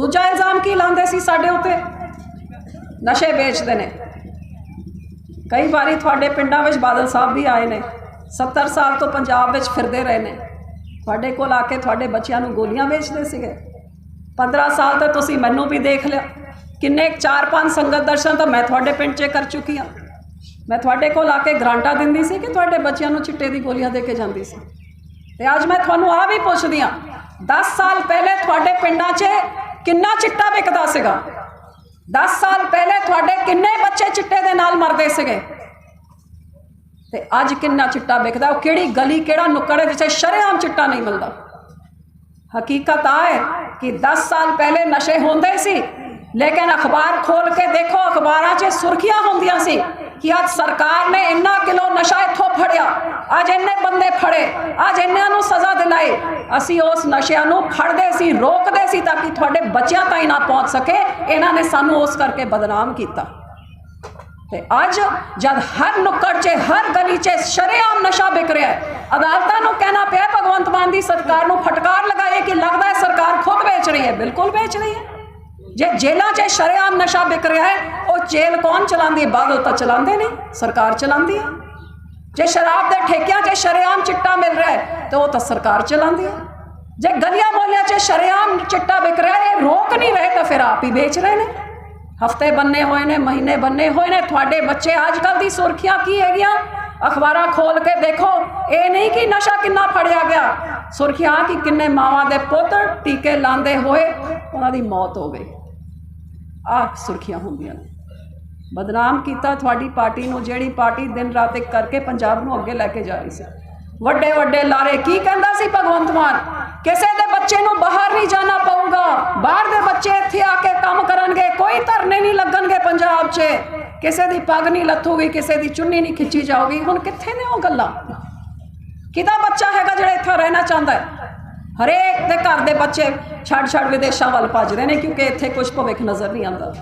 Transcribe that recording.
ਦੂਜਾ ਇਲਜ਼ਾਮ ਕੀ ਲਾਉਂਦੇ ਸੀ ਸਾਡੇ ਉੱਤੇ? ਨਸ਼ੇ ਵੇਚਦੇ ਨੇ। ਕਈ ਵਾਰੀ ਤੁਹਾਡੇ ਪਿੰਡਾਂ ਵਿੱਚ ਬਾਦਲ ਸਾਹਿਬ ਵੀ ਆਏ ਨੇ। 70 ਸਾਲ ਤੋਂ ਪੰਜਾਬ ਵਿੱਚ ਫਿਰਦੇ ਰਹੇ ਨੇ। ਤੁਹਾਡੇ ਕੋਲ ਆ ਕੇ ਤੁਹਾਡੇ ਬੱਚਿਆਂ ਨੂੰ ਗੋਲੀਆਂ ਵੇਚਦੇ ਸੀਗੇ। 15 ਸਾਲ ਤਾਂ ਤੁਸੀਂ ਮੈਨੂੰ ਵੀ ਦੇਖ ਲਿਆ। ਕਿੰਨੇ 4-5 ਸੰਗਤ ਦਰਸ਼ਨ ਤਾਂ ਮੈਂ ਤੁਹਾਡੇ ਪਿੰਡ 'ਚ ਕਰ ਚੁੱਕੀ ਹਾਂ। ਮੈਂ ਤੁਹਾਡੇ ਕੋਲ ਆ ਕੇ ਗਰਾਂਟਾਂ ਦਿੰਦੀ ਸੀ ਕਿ ਤੁਹਾਡੇ ਬੱਚਿਆਂ ਨੂੰ ਚਿੱਟੇ ਦੀ ਗੋਲੀਆਂ ਦੇ ਕੇ ਜਾਂਦੀ ਸੀ। ਤੇ ਅੱਜ ਮੈਂ ਤੁਹਾਨੂੰ ਆ ਵੀ ਪੁੱਛਦੀ ਹਾਂ। 10 ਸਾਲ ਪਹਿਲੇ ਤੁਹਾਡੇ ਪਿੰਡਾਂ 'ਚ ਕਿੰਨਾ ਚਿੱਟਾ ਵਿਕਦਾ ਸੀਗਾ? 10 ਸਾਲ ਪਹਿਲੇ ਤੁਹਾਡੇ ਕਿੰਨੇ ਬੱਚੇ ਚਿੱਟੇ ਦੇ ਨਾਲ ਮਰਦੇ ਸੀਗੇ? ਤੇ ਅੱਜ ਕਿੰਨਾ ਚਿੱਟਾ ਵਿਕਦਾ? ਉਹ ਕਿਹੜੀ ਗਲੀ, ਕਿਹੜਾ ਨੁੱਕੜ ਹੈ ਜਿੱਥੇ ਸ਼ਰੇਆਮ ਚਿੱਟਾ ਨਹੀਂ ਮਿਲਦਾ? ਹਕੀਕਤ ਆ ਹੈ ਕਿ 10 ਸਾਲ ਪਹਿਲੇ ਨਸ਼ੇ ਹੁੰਦੇ ਸੀ, ਲੇਕਿਨ ਅਖਬਾਰ ਖੋਲ ਕੇ ਦੇਖੋ, ਅਖਬਾਰਾਂ 'ਚ ਸੁਰਖੀਆਂ ਹੁੰਦੀਆਂ ਸੀ। ਕਿ ਅੱਜ ਸਰਕਾਰ ਨੇ ਇੰਨਾ ਕਿਲੋ ਨਸ਼ਾ ਇੱਥੋਂ ਫੜਿਆ। ਅੱਜ ਇੰਨੇ ਬੰਦੇ ਫੜੇ। ਅੱਜ ਇੰਨਿਆਂ ਨੂੰ ਸਜ਼ਾ ਦਿਲਾਈ। ਅਸੀਂ ਉਸ ਨਸ਼ਿਆਂ ਨੂੰ ਫੜਦੇ ਸੀ, ਰੋਕਦੇ ਸੀ ਤਾਂ ਕਿ ਤੁਹਾਡੇ ਬੱਚਿਆਂ ਤਾਈਂ ਨਾ ਪਹੁੰਚ ਸਕੇ। ਇਹਨਾਂ ਨੇ ਸਾਨੂੰ ਉਸ ਕਰਕੇ ਬਦਨਾਮ ਕੀਤਾ। ਤੇ ਅੱਜ ਜਦ ਹਰ ਨੁੱਕੜ 'ਚ, ਹਰ ਗਲੀ 'ਚ ਸ਼ਰੇਆਮ ਨਸ਼ਾ ਵਿਕ ਰਿਹਾ ਹੈ, ਅਦਾਲਤਾਂ ਨੂੰ ਕਹਿਣਾ ਪਿਆ ਭਗਵੰਤ ਮਾਨ ਦੀ ਸਰਕਾਰ ਨੂੰ ਫਟਕਾਰ ਲਗਾਏ ਕਿ ਲੱਗਦਾ ਹੈ ਸਰਕਾਰ ਖੁਦ ਵੇਚ ਰਹੀ ਹੈ। ਬਿਲਕੁਲ ਵੇਚ ਰਹੀ ਹੈ। ਜੇ ਜੇਲ੍ਹਾਂ 'ਚ ਸ਼ਰੇਆਮ ਨਸ਼ਾ ਵਿਕ ਰਿਹਾ ਹੈ ਉਹ ਜੇਲ੍ਹ ਕੌਣ ਚਲਾਉਂਦੀ? ਹੈ ਬਾਦਲ ਤਾਂ ਚਲਾਉਂਦੇ ਨਹੀਂ, ਸਰਕਾਰ ਚਲਾਉਂਦੀ ਹੈ ਜੇ ਸ਼ਰਾਬ ਦੇ ਠੇਕਿਆਂ 'ਚ ਸ਼ਰੇਆਮ ਚਿੱਟਾ ਮਿਲ ਰਿਹਾ ਹੈ, ਤੇ ਉਹ ਤਾਂ ਸਰਕਾਰ ਚਲਾਉਂਦੀ ਹੈ ਜੇ ਗਲੀਆਂ ਮੋਹੱਲਿਆਂ 'ਚ ਸ਼ਰੇਆਮ ਚਿੱਟਾ ਵਿਕ ਰਿਹਾ ਹੈ, ਇਹ ਰੋਕ ਨਹੀਂ ਰਹੇ ਤਾਂ ਫਿਰ ਆਪ ਹੀ ਵੇਚ ਰਹੇ ਨੇ। ਹਫ਼ਤੇ ਬੰਨੇ ਹੋਏ ਨੇ, ਮਹੀਨੇ ਬੰਨੇ ਹੋਏ ਨੇ, ਤੁਹਾਡੇ ਬੱਚੇ ਅੱਜ ਕੱਲ ਦੀ ਸੁਰਖੀਆਂ ਕੀ ਹੈਗੀਆਂ? ਅਖਬਾਰਾਂ ਖੋਲ ਕੇ ਦੇਖੋ, ਇਹ ਨਹੀਂ ਕਿ ਨਸ਼ਾ ਕਿੰਨਾ ਫੜਿਆ ਗਿਆ। ਸੁਰਖੀਆਂ ਕਿ ਕਿੰਨੇ ਮਾਵਾਂ ਦੇ ਪੁੱਤ ਟੀਕੇ ਲਾਉਂਦੇ ਹੋਏ ਉਹਨਾਂ ਦੀ ਮੌਤ ਹੋ ਗਈ। ਆਹ ਸੁਰਖੀਆਂ ਹੁੰਦੀਆਂ ਨੇ। ਬਦਨਾਮ ਕੀਤਾ ਤੁਹਾਡੀ ਪਾਰਟੀ ਨੂੰ, ਜਿਹੜੀ ਪਾਰਟੀ ਦਿਨ ਰਾਤ ਇੱਕ ਕਰਕੇ ਪੰਜਾਬ ਨੂੰ ਅੱਗੇ ਲੈ ਕੇ ਜਾ ਰਹੀ ਸੀ। ਵੱਡੇ ਵੱਡੇ ਲਾਰੇ, ਕੀ ਕਹਿੰਦਾ ਸੀ ਭਗਵੰਤ ਮਾਨ? ਕਿਸੇ ਦੇ ਬੱਚੇ ਨੂੰ ਬਾਹਰ ਨਹੀਂ ਜਾਣਾ ਪਊਗਾ। ਬਾਹਰ ਦੇ ਬੱਚੇ ਇੱਥੇ ਆ ਕੇ ਕੰਮ ਕਰਨਗੇ, ਕੋਈ ਧਰਨੇ ਨਹੀਂ ਲੱਗਣਗੇ ਪੰਜਾਬ 'ਚ। ਕਿਸੇ ਦੀ ਪੱਗ ਨਹੀਂ ਲੱਥੂਗੀ, ਕਿਸੇ ਦੀ ਚੁੰਨੀ ਨਹੀਂ ਖਿੱਚੀ ਜਾਊਗੀ। ਹੁਣ ਕਿੱਥੇ ਨੇ ਉਹ ਗੱਲਾਂ? ਕਿਹਦਾ ਬੱਚਾ ਹੈਗਾ ਜਿਹੜਾ ਇੱਥੇ ਰਹਿਣਾ ਚਾਹੁੰਦਾ ਹੈ? ਹਰੇਕ ਦੇ ਘਰ ਦੇ ਬੱਚੇ ਛੱਡ ਛੱਡ ਵਿਦੇਸ਼ਾਂ ਵੱਲ ਭੱਜਦੇ ਨੇ, ਕਿਉਂਕਿ ਇੱਥੇ ਕੁਝ ਭਵਿੱਖ ਨਜ਼ਰ ਨਹੀਂ ਆਉਂਦਾ।